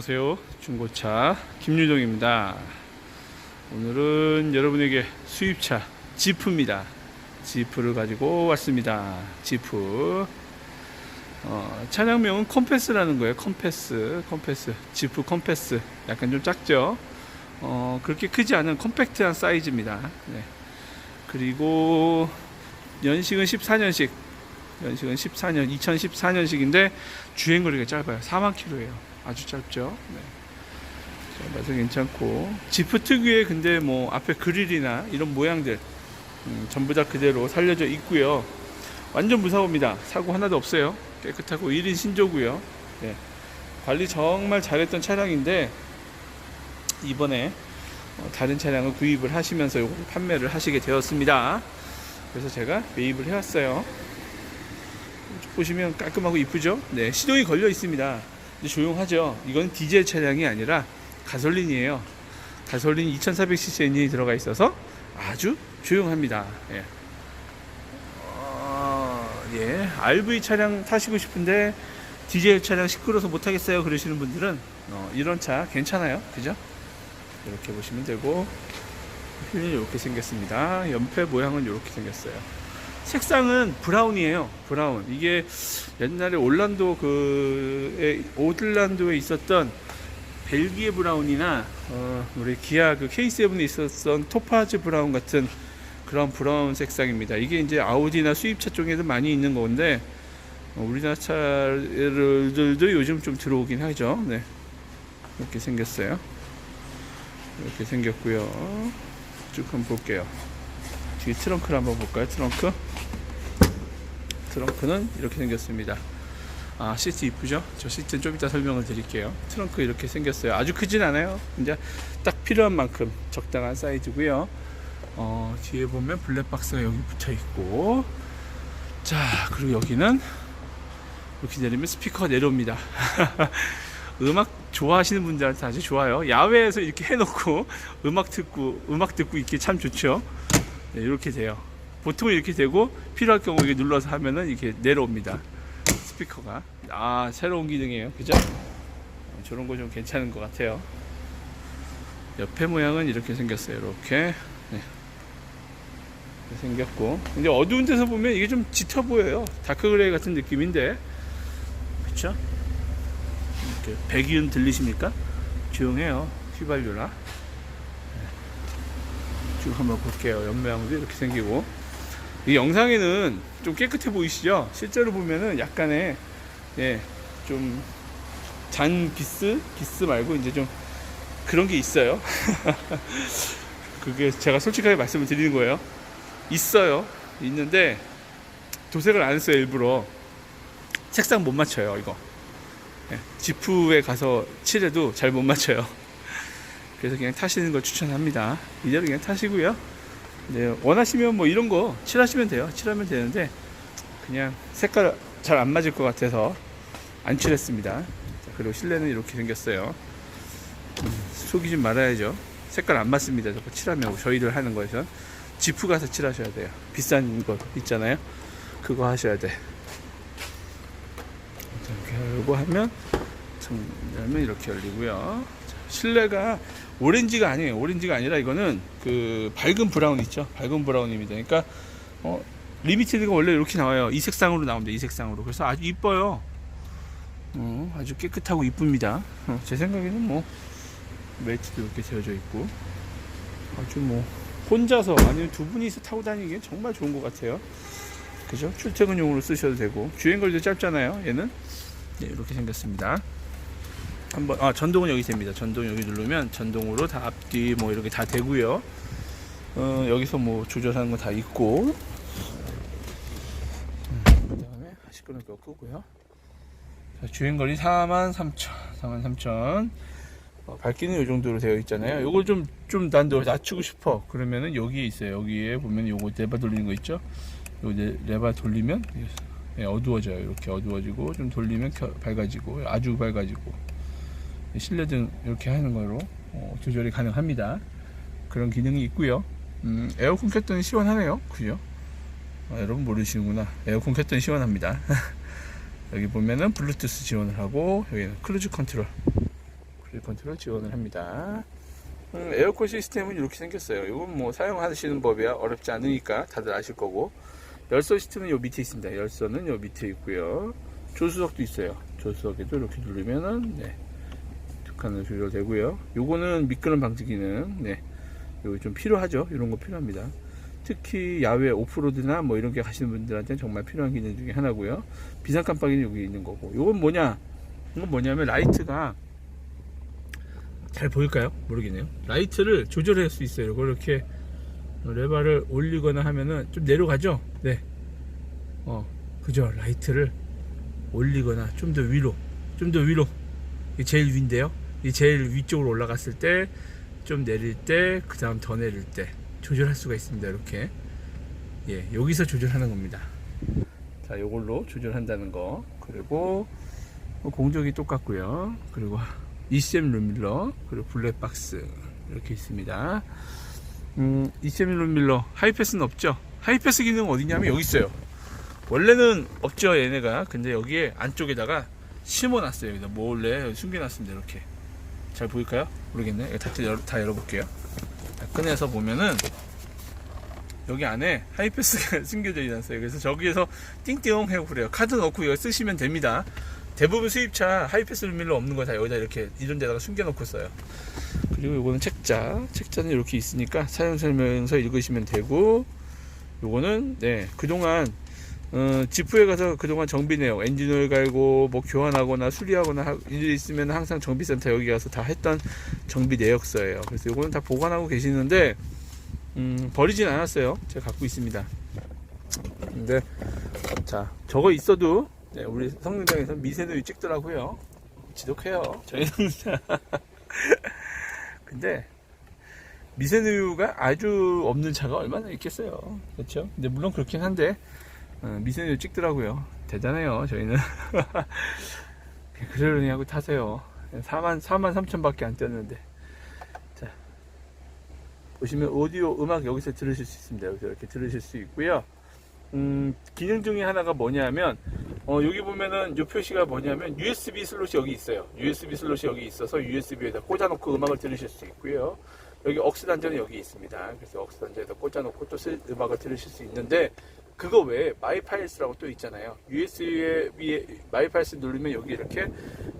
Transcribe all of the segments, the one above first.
안녕하세요. 중고차 김유동입니다. 오늘은 여러분에게 수입차 지프입니다. 지프를 가지고 왔습니다. 지프. 어, 차량명은 컴패스라는 거예요. 컴패스, 컴패스, 지프 컴패스. 약간 좀 작죠. 어, 그렇게 크지 않은 컴팩트한 사이즈입니다. 네. 그리고 연식은 14년식. 연식은 14년, 2014년식인데 주행 거리가 짧아요. 4만 킬로예요. 아주 짧죠. 네. 짧아서 괜찮고 지프 특유의 근데 뭐 앞에 그릴이나 이런 모양들 음, 전부 다 그대로 살려져 있고요. 완전 무사고입니다. 사고 하나도 없어요. 깨끗하고 1인 신조고요. 네. 관리 정말 잘했던 차량인데 이번에 어, 다른 차량을 구입을 하시면서 이걸 판매를 하시게 되었습니다. 그래서 제가 매입을 해왔어요. 보시면 깔끔하고 이쁘죠? 네, 시동이 걸려 있습니다. 조용하죠? 이건 디젤 차량이 아니라 가솔린이에요. 가솔린 2400cc 엔진이 들어가 있어서 아주 조용합니다. 예. 어, 예, RV 차량 타시고 싶은데 디젤 차량 시끄러워서 못 타겠어요. 그러시는 분들은 어, 이런 차 괜찮아요. 그죠? 이렇게 보시면 되고 휠이 이렇게 생겼습니다. 연패 모양은 이렇게 생겼어요. 색상은 브라운이에요. 브라운. 이게 옛날에 올란도 그 오들란도에 있었던 벨기에 브라운이나 어, 우리 기아 그 K7에 있었던 토파즈 브라운 같은 그런 브라운 색상입니다. 이게 이제 아우디나 수입차 쪽에도 많이 있는 건데 어, 우리나라 차들도 요즘 좀 들어오긴 하죠. 네. 이렇게 생겼어요. 이렇게 생겼고요. 쭉 한번 볼게요. 뒤에 트렁크를 한번 볼까요? 트렁크. 트렁크는 이렇게 생겼습니다. 아, 시트 이쁘죠? 저 시트는 좀 이따 설명을 드릴게요. 트렁크 이렇게 생겼어요. 아주 크진 않아요. 이제 딱 필요한 만큼 적당한 사이즈고요. 어, 뒤에 보면 블랙박스가 여기 붙어 있고, 자, 그리고 여기는 이렇게 내리면 스피커가 내려옵니다. 음악 좋아하시는 분들한테 아주 좋아요. 야외에서 이렇게 해놓고 음악 듣고 음악 듣고 있기 참 좋죠. 네, 이렇게 돼요. 보통은 이렇게 되고 필요할 경우 이게 눌러서 하면은 이렇게 내려옵니다. 스피커가 아 새로운 기능이에요, 그죠? 어, 저런 거 좀 괜찮은 것 같아요. 옆에 모양은 이렇게 생겼어요. 이렇게 네. 생겼고 근데 어두운 데서 보면 이게 좀 짙어 보여요. 다크 그레이 같은 느낌인데 그쵸? 이렇게 배기음 들리십니까? 조용해요. 휘발유라. 네. 쭉 한번 볼게요. 옆모양도 이렇게 생기고. 이 영상에는 좀 깨끗해 보이시죠? 실제로 보면은 약간의 예, 좀 잔 기스, 기스 말고 이제 좀 그런 게 있어요. 그게 제가 솔직하게 말씀을 드리는 거예요. 있어요. 있는데 도색을 안 했어요 일부러. 색상 못 맞춰요 이거. 예, 지프에 가서 칠해도 잘 못 맞춰요. 그래서 그냥 타시는 걸 추천합니다. 이대로 그냥 타시고요. 네, 원하시면 뭐 이런 거 칠하시면 돼요. 칠하면 되는데 그냥 색깔 잘 안 맞을 것 같아서 안 칠했습니다. 자, 그리고 실내는 이렇게 생겼어요. 음, 속이지 말아야죠. 색깔 안 맞습니다. 저거 칠하면 저희들 하는 거에서 지프 가서 칠하셔야 돼요. 비싼 거 있잖아요. 그거 하셔야 돼. 자, 이렇게 열고 하면 참 열면 이렇게 열리고요. 자, 실내가 오렌지가 아니에요. 오렌지가 아니라 이거는 그 밝은 브라운 있죠. 밝은 브라운입니다. 그러니까 어, 리미티드가 원래 이렇게 나와요. 이 색상으로 나옵니다. 이 색상으로. 그래서 아주 이뻐요. 어, 아주 깨끗하고 이쁩니다. 어, 제 생각에는 뭐 매트도 이렇게 되어져 있고 아주 뭐 혼자서 아니면 두 분이서 타고 다니기엔 정말 좋은 것 같아요. 그죠? 출퇴근용으로 쓰셔도 되고 주행거리도 짧잖아요. 얘는 네, 이렇게 생겼습니다. 한번 아 전동은 여기 됩니다. 전동 여기 누르면 전동으로 다 앞뒤 뭐 이렇게 다 되고요. 어, 여기서 뭐 조절하는 거 다 있고. 음, 그 다음에 시끄러울 거 끄고요. 자, 주행거리 43,000, 43,000. 어, 밝기는 이 정도로 되어 있잖아요. 요걸 좀, 좀 난도 낮추고 싶어. 그러면은 여기에 있어요. 여기에 보면 요거 레바 돌리는 거 있죠? 요 레- 레바 돌리면 예, 어두워져요. 이렇게 어두워지고 좀 돌리면 켜- 밝아지고 아주 밝아지고 실내등 이렇게 하는 거로 어, 조절이 가능합니다. 그런 기능이 있고요. 음, 에어컨 켰더니 시원하네요. 그죠? 아, 여러분 모르시는구나. 에어컨 켰더니 시원합니다. 여기 보면은 블루투스 지원을 하고 여기는 크루즈 컨트롤 크루즈 컨트롤 지원을 합니다. 음, 에어컨 시스템은 이렇게 생겼어요. 이건 뭐 사용하시는 법이야 어렵지 않으니까 다들 아실 거고 열선 시스템은 요 밑에 있습니다. 열선은 요 밑에 있고요. 조수석도 있어요. 조수석에도 이렇게 누르면은 네. 두 칸으로 조절되고요. 요거는 미끄럼 방지 기능. 네. 요거 좀 필요하죠. 이런 거 필요합니다. 특히 야외 오프로드나 뭐 이런 게 가시는 분들한테는 정말 필요한 기능 중에 하나고요. 비상 깜빡이는 여기 있는 거고. 요건 뭐냐? 이건 뭐냐면 라이트가 잘 보일까요? 모르겠네요. 라이트를 조절할 수 있어요. 이거 이렇게 레바를 올리거나 하면은 좀 내려가죠? 네. 어, 그죠? 라이트를 올리거나 좀 더 위로, 좀 더 위로. 제일 위인데요. 이 제일 위쪽으로 올라갔을 때, 좀 내릴 때, 그 다음 더 내릴 때 조절할 수가 있습니다. 이렇게. 예, 여기서 조절하는 겁니다. 자, 요걸로 조절한다는 거. 그리고 공적이 똑같고요. 그리고 ECM 룸밀러, 그리고 블랙박스 이렇게 있습니다. 음, ECM 룸밀러 하이패스는 없죠. 하이패스 기능 은 어디냐면 여기 있어요. 원래는 없죠 얘네가. 근데 여기에 안쪽에다가 심어놨어요. 몰래 숨겨놨습니다. 이렇게 잘 보일까요? 모르겠네. 이거 다, 열어, 다 열어볼게요. 자, 꺼내서 보면은 여기 안에 하이패스가 숨겨져 있어요. 그래서 저기에서 띵띵 해고 그래요. 카드 넣고 이거 쓰시면 됩니다. 대부분 수입차 하이패스 룸밀러 없는 거 다 여기다 이렇게 이런 데다가 숨겨놓고 써요. 그리고 요거는 책자. 책자는 이렇게 있으니까 사용 설명서 읽으시면 되고 요거는 네 그동안 어, 지프에 가서 그동안 정비 내용 엔진오일 갈고 뭐 교환하거나 수리하거나 하, 일이 있으면 항상 정비센터 여기 가서 다 했던 정비 내역서예요. 그래서 요거는 다 보관하고 계시는데 음, 버리진 않았어요. 제가 갖고 있습니다. 근데 자 저거 있어도 네, 우리 성능장에서 미세누이 찍더라고요. 지독해요. 저희는 근데 미세누유가 아주 없는 차가 얼마나 있겠어요. 그렇죠? 근데 물론 그렇긴 한데 어, 미세누유 찍더라고요. 대단해요. 저희는 그러려니 하고 타세요. 4만 4만 3천 밖에 안 뛰었는데 자 보시면 오디오 음악 여기서 들으실 수 있습니다. 여기서 이렇게 들으실 수 있고요. 음, 기능 중에 하나가 뭐냐면 어, 여기 보면은 이 표시가 뭐냐면 USB 슬롯이 여기 있어요. USB 슬롯이 여기 있어서 USB에다 꽂아놓고 음악을 들으실 수 있고요. 여기 억스 단자는 여기 있습니다. 그래서 억스 단자에다 꽂아놓고 또 쓸- 음악을 들으실 수 있는데 그거 외에 마이 파일스라고 또 있잖아요. USB에 위에 마이 파일스 누르면 여기 이렇게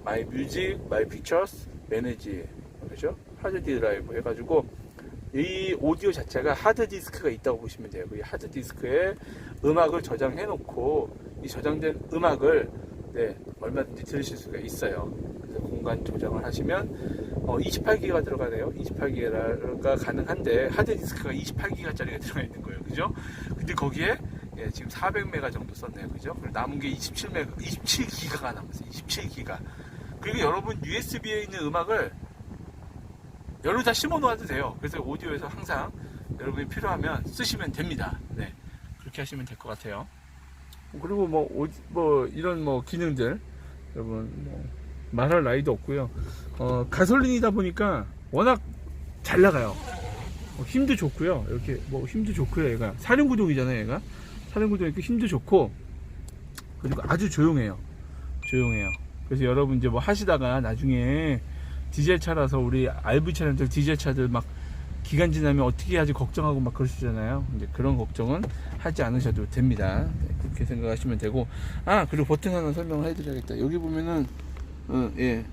마이 뮤직, 마이 피처스, 매니지 그죠? 하드 드라이브 해가지고 이 오디오 자체가 하드 디스크가 있다고 보시면 돼요. 이 하드 디스크에 음악을 저장해 놓고 이 저장된 음악을 네, 얼마든지 들으실 수가 있어요. 그래서 공간 조정을 하시면 어, 28기가 들어가네요. 28기가 가능한데 하드 디스크가 28기가짜리가 들어가 있는 거예요. 그죠? 근데 거기에 예, 지금 400메가 정도 썼네요. 그죠? 그리고 남은 게 27메가, 27기가가 남았어요. 27기가. 그리고 여러분 USB에 있는 음악을 여기로 다 심어 놓아도 돼요. 그래서 오디오에서 항상 여러분이 필요하면 쓰시면 됩니다. 네. 그렇게 하시면 될 것 같아요. 그리고 뭐, 오- 뭐, 이런 뭐 기능들, 여러분, 뭐, 말할 나이도 없고요. 어, 가솔린이다 보니까 워낙 잘 나가요. 어, 힘도 좋고요. 이렇게 뭐 힘도 좋고요. 얘가 사륜구동이잖아요. 얘가 사륜구동이니까 힘도 좋고 그리고 아주 조용해요. 조용해요. 그래서 여러분 이제 뭐 하시다가 나중에 디젤 차라서 우리 RV 차량들 디젤 차들 막 기간 지나면 어떻게 하지 걱정하고 막 그러시잖아요. 근데 그런 걱정은 하지 않으셔도 됩니다. 네, 그렇게 생각하시면 되고 아 그리고 버튼 하나 설명을 해드려야겠다. 여기 보면은 어, 예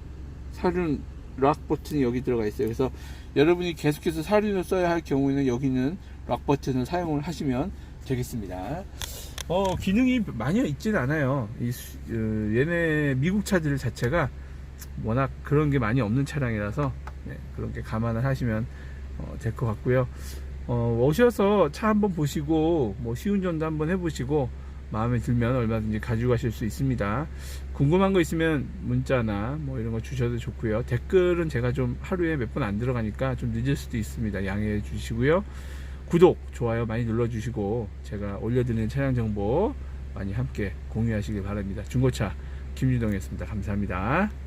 사륜 락 버튼이 여기 들어가 있어요. 그래서 여러분이 계속해서 사륜을 써야 할 경우에는 여기는 락 버튼을 사용을 하시면 되겠습니다. 어 기능이 많이 있지는 않아요. 이 수- 어, 얘네 미국 차들 자체가 워낙 그런 게 많이 없는 차량이라서 네, 그런 게 감안을 하시면 될것 같고요. 어, 오셔서 차 한번 보시고 뭐 시운전도 한번 해보시고 마음에 들면 얼마든지 가지고 가실 수 있습니다. 궁금한 거 있으면 문자나 뭐 이런 거 주셔도 좋고요. 댓글은 제가 좀 하루에 몇 번 안 들어가니까 좀 늦을 수도 있습니다. 양해해 주시고요. 구독, 좋아요 많이 눌러주시고 제가 올려드리는 차량 정보 많이 함께 공유하시길 바랍니다. 중고차 김유동이었습니다. 감사합니다.